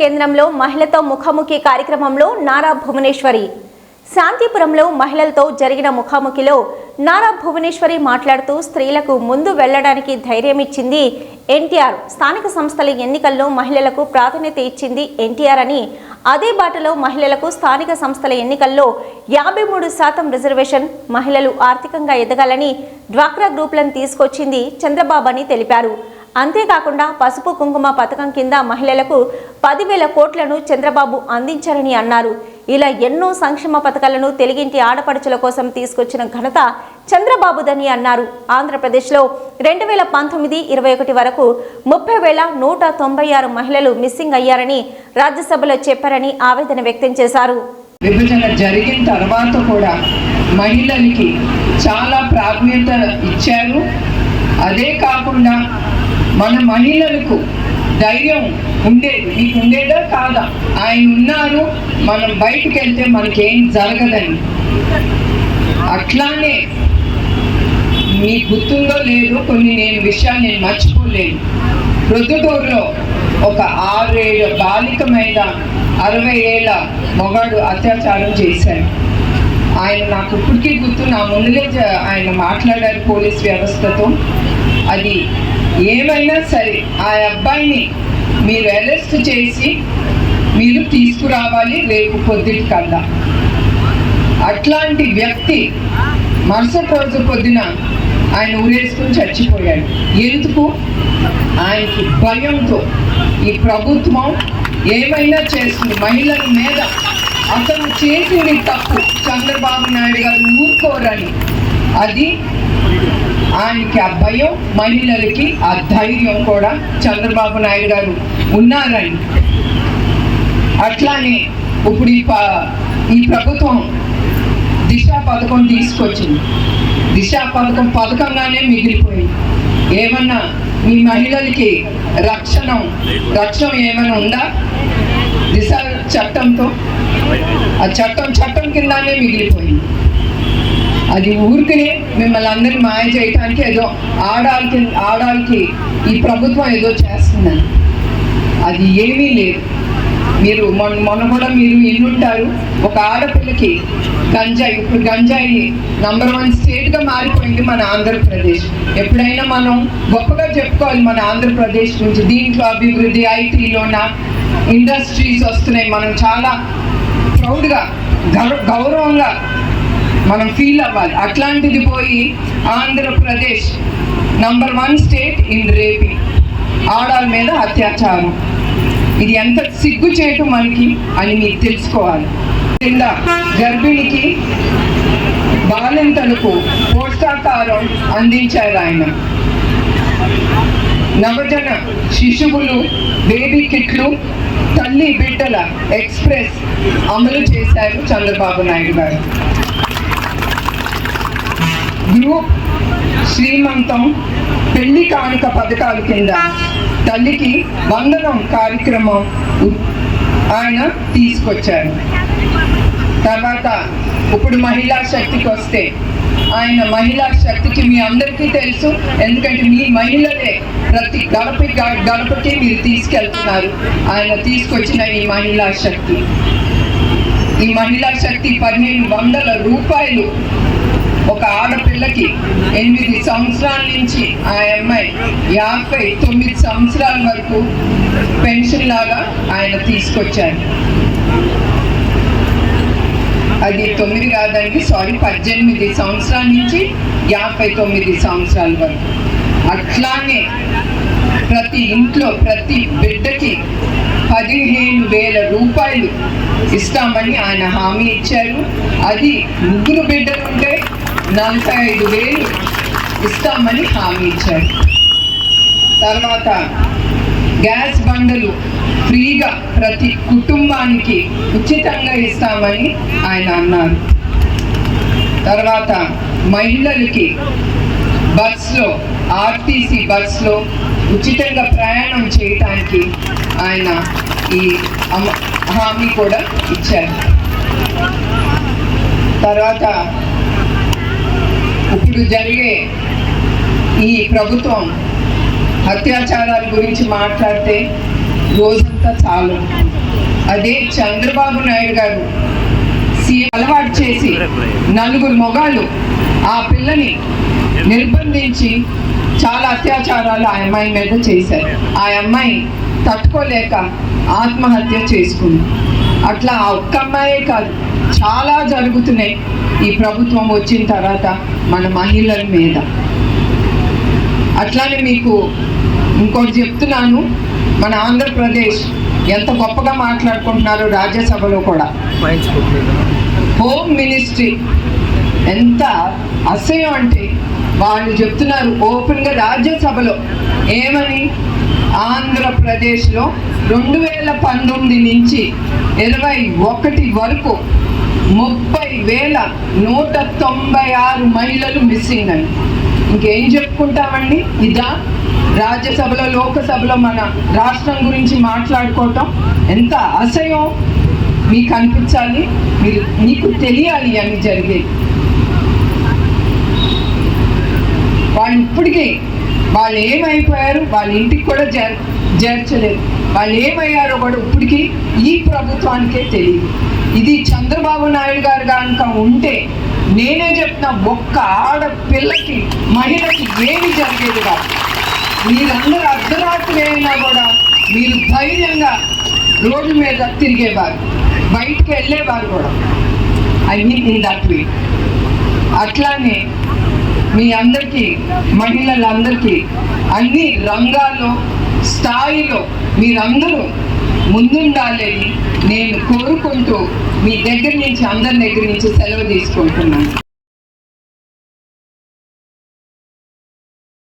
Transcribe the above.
కేంద్రంలో మహిళతో ముఖాముఖి కార్యక్రమంలో నారా భువనేశ్వరి. శాంతిపురంలో మహిళలతో జరిగిన ముఖాముఖిలో నారా భువనేశ్వరి మాట్లాడుతూ స్త్రీలకు ముందు వెళ్ళడానికి ధైర్యం ఇచ్చింది ఎన్టీఆర్. స్థానిక సంస్థల ఎన్నికల్లో మహిళలకు ప్రాధాన్యత ఇచ్చింది ఎన్టీఆర్ అని. అదే బాటలో మహిళలకు స్థానిక సంస్థల ఎన్నికల్లో యాభై మూడు శాతం రిజర్వేషన్ మహిళలు ఆర్థికంగా ఎదగాలని డ్వాక్రా గ్రూపులను తీసుకొచ్చింది చంద్రబాబు అని తెలిపారు. అంతేకాకుండా పసుపు కుంకుమ పథకం కింద మహిళలకు పదివేల కోట్లను చంద్రబాబు అందించారని అన్నారు. ఇలా ఎన్నో సంక్షేమ పథకాలను తెలుగింటి ఆడపడుచుల కోసం తీసుకొచ్చిన ఘనత చంద్రబాబుదని అన్నారు. ఆంధ్రప్రదేశ్లో రెండు వేల పంతొమ్మిది ఇరవై ఒకటి వరకు ముప్పై వేల నూట తొంభై ఆరు మహిళలు మిస్సింగ్ అయ్యారని రాజ్యసభలో చెప్పారని ఆవేదన వ్యక్తం చేశారు. విభజన జరిగిన తర్వాత కూడా మహిళలకి చాలా ప్రాధాన్యత ఇచ్చారు. అదే కాకుండా మన మహిళలకు ధైర్యం ఉండేది. మీకు ఉండేదా కాదా. ఆయన ఉన్నారు మనం బయటికి వెళ్తే మనకేం జరగదని. అట్లానే మీకు గుర్తుందో లేదో కొన్ని నేను విషయాలు నేను మర్చిపోలేను. ప్రొద్దుటూరులో ఒక ఆరేళ్ళ బాలిక మీద అరవై ఏళ్ళ మొగాడు అత్యాచారం చేశాడు. ఆయన నాకు ఇప్పటికీ గుర్తు నా ముందులే ఆయన మాట్లాడారు పోలీస్ వ్యవస్థతో. అది ఏమైనా సరే ఆ అబ్బాయిని మీరు అరెస్ట్ చేసి మీరు తీసుకురావాలి రేపు పొద్దుటికల్లా. అట్లాంటి వ్యక్తి మరుసటి రోజు పొద్దున ఆయన ఊరేసుకుని చచ్చిపోయాడు. ఎందుకు? ఆయనకి భయంతో. ఈ ప్రభుత్వం ఏమైనా చేస్తుంది? మహిళల మీద అతను చేసింది తప్పు. చంద్రబాబు నాయుడు గారు ఊరుకోరని. అది ఆయనకి ఆ భయం మహిళలకి ఆ ధైర్యం కూడా చంద్రబాబు నాయుడు గారు ఉన్నారని. అట్లానే ఇప్పుడు ఈ ఈ ప్రభుత్వం దిశ పథకం తీసుకొచ్చింది. దిశ పథకం పథకంగానే మిగిలిపోయింది. ఏమన్నా మీ మహిళలకి రక్షణ రక్షణ ఏమైనా ఉందా? దిశ చట్టంతో? ఆ చట్టం చట్టం కిందనే మిగిలిపోయింది. అది ఊరికనే మిమ్మల్ని అందరినీ మాయ చేయటానికి ఏదో ఆడాలకి ఆడాలకి ఈ ప్రభుత్వం ఏదో చేస్తుందని. అది ఏమీ లేదు. మీరు మొన్న మొన్న కూడా మీరు ఇల్లుంటారు ఒక ఆడపిల్లకి గంజాయి ఇప్పుడు గంజాయి నంబర్ వన్ స్టేట్గా మారిపోయింది మన ఆంధ్రప్రదేశ్. ఎప్పుడైనా మనం గొప్పగా చెప్పుకోవాలి మన ఆంధ్రప్రదేశ్ గురించి దీంట్లో అభివృద్ధి ఐటీలోన ఇండస్ట్రీస్ వస్తున్నాయి. మనం చాలా ప్రౌడ్గా గౌరవంగా మనం ఫీల్ అవ్వాలి. అట్లాంటిది పోయి Andhra Pradesh number one state in రేపి ఆడాల మీద అత్యాచారం. ఇది ఎంత సిగ్గు చేయటం మనకి అని మీకు తెలుసుకోవాలి. కింద గర్భిణికి బాలింతలకు పోషకాహారం అందించారు ఆయన. నవజన శిశువులు బేబీ కిట్లు తల్లి బిడ్డల ఎక్స్ప్రెస్ అమలు చేశారు చంద్రబాబు నాయుడు గారు. గ్రూప్ శ్రీమంతం పెళ్ళి కానుక పథకాల కింద తల్లికి వందనం కార్యక్రమం ఆయన తీసుకొచ్చారు. తర్వాత ఇప్పుడు మహిళా శక్తికి వస్తే ఆయన మహిళా శక్తికి మీ అందరికీ తెలుసు. ఎందుకంటే మీ మహిళలే ప్రతి గడప గడపకి మీరు తీసుకెళ్తున్నారు. ఆయన తీసుకొచ్చిన ఈ మహిళా శక్తి. ఈ మహిళా శక్తి పదిహేను వందల రూపాయలు ఒక ఆడపిల్లకి ఎనిమిది సంవత్సరాల నుంచి ఆ అమ్మాయి యాభై తొమ్మిది సంవత్సరాల వరకు పెన్షన్ లాగా ఆయన తీసుకొచ్చారు అది తొమ్మిది కాదండి సారీ పద్దెనిమిది సంవత్సరాల నుంచి యాభై తొమ్మిది సంవత్సరాల వరకు. అట్లానే ప్రతి ఇంట్లో ప్రతి బిడ్డకి పదిహేను వేల రూపాయలు ఇస్తామని ఆయన హామీ ఇచ్చారు. అది ముగ్గురు బిడ్డలుంటే నలభై ఐదు వేలు ఇస్తామని హామీ ఇచ్చారు. తర్వాత గ్యాస్ బండలు ఫ్రీగా ప్రతి కుటుంబానికి ఉచితంగా ఇస్తామని ఆయన అన్నారు. తర్వాత మహిళలకి బస్లో ఆర్టీసీ బస్లో ఉచితంగా ప్రయాణం చేయటానికి ఆయన ఈ హామీ కూడా ఇచ్చారు. తర్వాత ఇప్పుడు జరిగే ఈ ప్రభుత్వం అత్యాచారాల గురించి మాట్లాడితే రోజంతా చాలు. అదే చంద్రబాబు నాయుడు గారు సీఎం అలవాటు చేసి నలుగురు మొగాలు ఆ పిల్లని నిర్బంధించి చాలా అత్యాచారాలు ఆ అమ్మాయి మీద చేశారు. ఆ అమ్మాయి తట్టుకోలేక ఆత్మహత్య చేసుకుంది. అట్లా ఆ ఒక్క అమ్మాయే కాదు చాలా జరుగుతున్నాయి. ఈ ప్రభుత్వం వచ్చిన తర్వాత మన మహిళల మీద. అట్లానే మీకు ఇంకోటి చెప్తున్నాను మన ఆంధ్రప్రదేశ్ ఎంత గొప్పగా మాట్లాడుకుంటున్నారో రాజ్యసభలో కూడా. హోమ్ మినిస్ట్రీ ఎంత అసహ్యం అంటే వాళ్ళు చెప్తున్నారు ఓపెన్గా రాజ్యసభలో ఏమని? ఆంధ్రప్రదేశ్లో రెండు వేల పంతొమ్మిది నుంచి ఇరవై ఒకటి వరకు ముప్పై వేల నూట తొంభై ఆరు మహిళలు మిస్సింగ్ అని ఇంకేం చెప్పుకుంటామండి? ఇదా రాజ్యసభలో లోకసభలో మన రాష్ట్రం గురించి మాట్లాడుకోవటం. ఎంత అసహ్యం మీకు అనిపించాలి? మీరు మీకు తెలియాలి అని జరిగేది వాళ్ళు ఇప్పటికీ వాళ్ళు ఏమైపోయారు? వాళ్ళ ఇంటికి కూడా చేర్ చేర్చలేదు. వాళ్ళు ఏమయ్యారో కూడా ఇప్పటికీ ఈ ప్రభుత్వానికే తెలియదు ఇది చంద్రబాబు నాయుడు గారు కనుక ఉంటే నేనే చెప్తున్నా ఒక్క ఆడపిల్లకి మహిళకి ఏమి జరిగేది కాదు. మీరందరూ అర్ధరాత్రి అయినా కూడా మీరు ధైర్యంగా రోడ్డు మీద తిరిగేవారు బయటికి వెళ్ళేవారు కూడా. I mean in that way. అట్లానే మీ అందరికీ మహిళలందరికీ అన్ని రంగాల్లో స్థాయిలో మీరందరూ ముందుండాలని నేను కోరుకుంటూ మీ దగ్గర నుంచి అందరి దగ్గర నుంచి సెలవు తీసుకుంటున్నాను.